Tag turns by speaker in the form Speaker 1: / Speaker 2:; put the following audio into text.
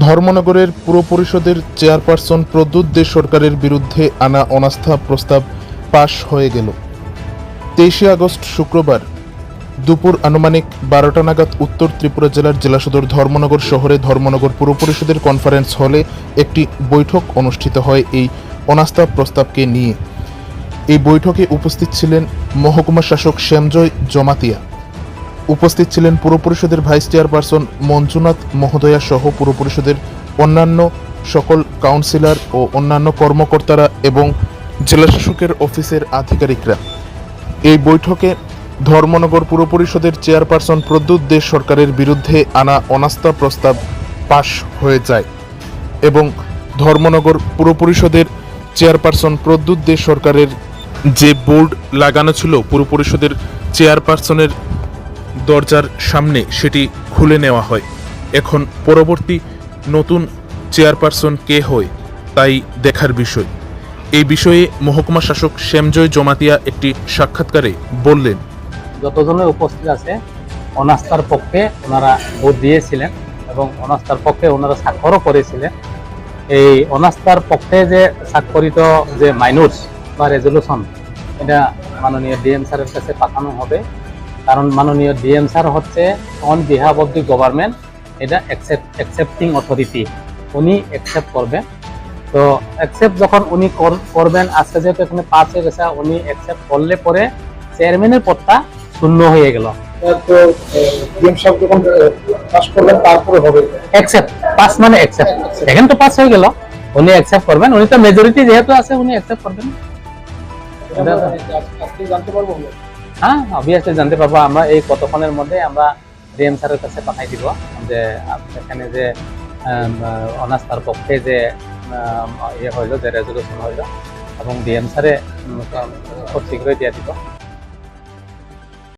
Speaker 1: ধর্মনগরের পুর পরিষদের চেয়ারপারসন প্রদ্যুৎ দে সরকারের বিরুদ্ধে আনা অনাস্থা প্রস্তাব পাশ হয়ে গেল। তেইশে আগস্ট শুক্রবার দুপুর আনুমানিক বারোটা নাগাদ উত্তর ত্রিপুরা জেলার জেলা সদর ধর্মনগর শহরে ধর্মনগর পুর পরিষদের কনফারেন্স হলে একটি বৈঠক অনুষ্ঠিত হয় এই অনাস্থা প্রস্তাবকে নিয়ে। এই বৈঠকে উপস্থিত ছিলেন মহকুমা শাসক শ্যামজয় জমাতিয়া। উপস্থিত ছিলেন পুর পরিষদের ভাইস চেয়ারপারসন মঞ্জুনাথ মহোদয়া সহ পুর পরিষদের অন্যান্য সকল কাউন্সিলর ও অন্যান্য কর্মকর্তারা এবং জেলাশাসকের অফিসের আধিকারিকরা। এই বৈঠকে ধর্মনগর পুর পরিষদের চেয়ারপারসন প্রদ্যুৎ দে সরকারের বিরুদ্ধে আনা অনাস্থা প্রস্তাব পাশ হয়ে যায় এবং ধর্মনগর পুর পরিষদের চেয়ারপারসন প্রদ্যুৎ দে সরকারের যে বোর্ড লাগানো ছিল পুর পরিষদের চেয়ারপারসনের দরজার সামনে সেটি খুলে নেওয়া হয়। এখন পরবর্তী নতুন চেয়ারপারসন কে হয়, তাই দেখার বিষয়। এই বিষয়ে মহকুমা শাসক শ্যামজয় জমাতিয়া একটি সাক্ষাৎকারে বললেন
Speaker 2: যতজনের উপস্থিত আছে, অনাস্থার পক্ষে ওনারা ভোট দিয়েছিলেন এবং অনাস্থার পক্ষে ওনারা স্বাক্ষরও করেছিলেন। এই অনাস্থার পক্ষে যে স্বাক্ষরিত যে মাইনস বা রেজলিউশন এটা মাননীয় ডিএম স্যারের কাছে পাঠানো হবে। কারণ মাননীয় ডিএম স্যার হচ্ছে on behalf of the government এটা অ্যাকসেপ্টিং অথরিটি উনি অ্যাকসেপ্ট করবেন তো অ্যাকসেপ্ট যখন উনি করবেন আজকে যেহেতু এখানে পাঁচ হয়ে গেছে উনি অ্যাকসেপ্ট করলে পরে চেয়ারম্যানের পদটা শূন্য হয়ে গেল।
Speaker 3: তো ডিএম সাহেব যখন পাস করবেন তারপরে হবে।
Speaker 2: অ্যাকসেপ্ট পাস মানে অ্যাকসেপ্ট এখন তো পাস হয়ে গেল। উনি অ্যাকসেপ্ট করবেন উনি তো মেজরিটি যেহেতু আছে উনি অ্যাকসেপ্ট করবেন।
Speaker 3: জানতে পারব
Speaker 2: হ্যাঁ অবভিয়াসলি জানতে পারব, আমরা এই কতক্ষণের মধ্যে আমরা ডিএম স্যারের কাছে পাঠাই দিব, যে এখানে যে অনাস্থার পক্ষে যে ইয়ে হইল, যে রেজলিউশন হইল, এবং ডিএম স্যারে খুব শীঘ্রই দিয়ে দিব।